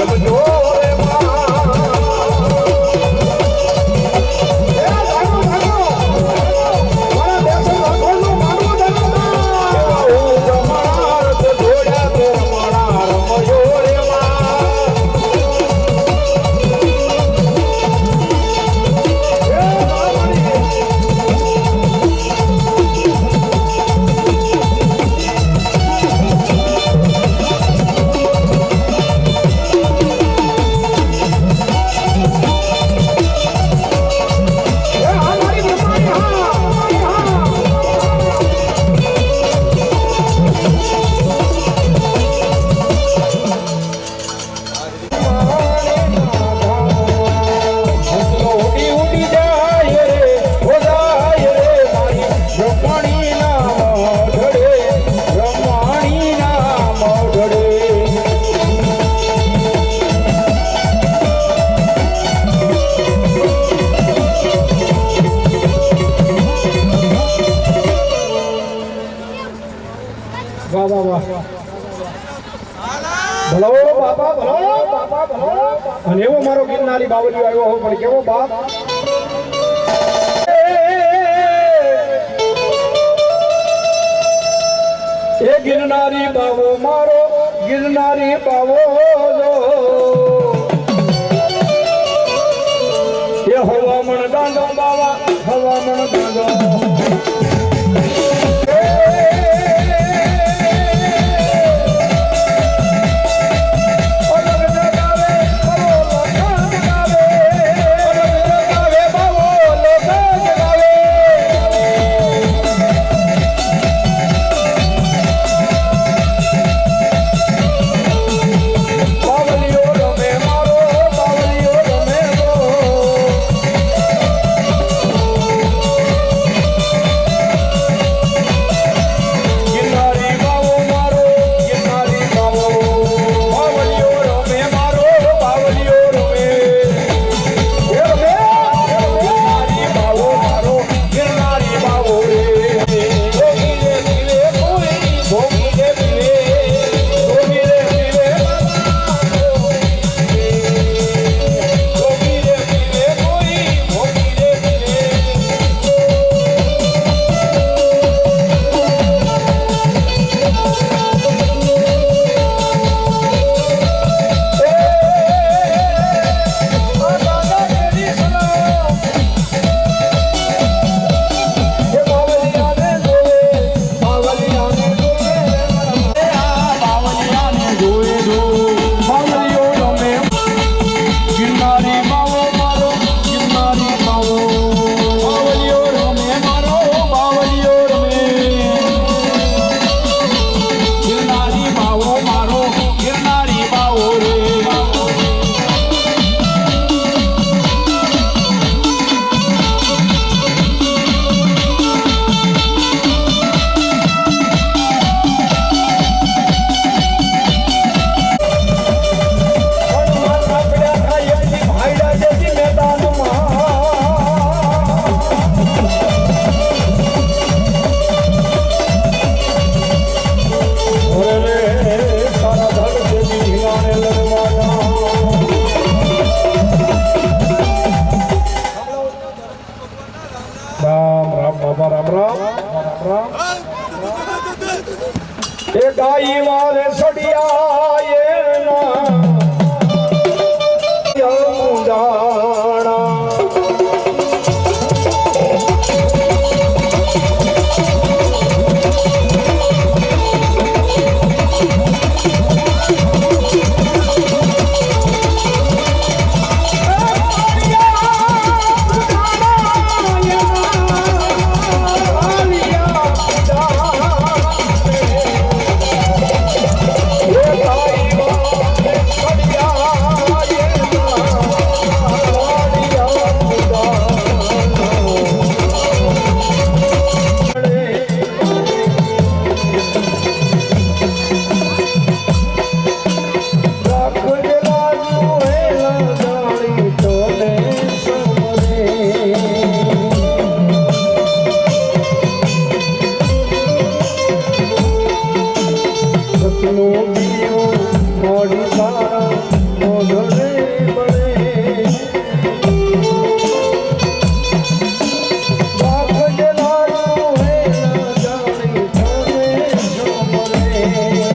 સમજો વાહ વાહ વાહ. ભલો બાપા અને એવો મારો ગિરનારી બાવલી આવ્યો હો, પણ કેવો બાપ. એ ગિરનારી બાવો મારો ગિરનારી બાવો એ હવામણ દાંડો રામ એ ગાઈ મારે સડિયા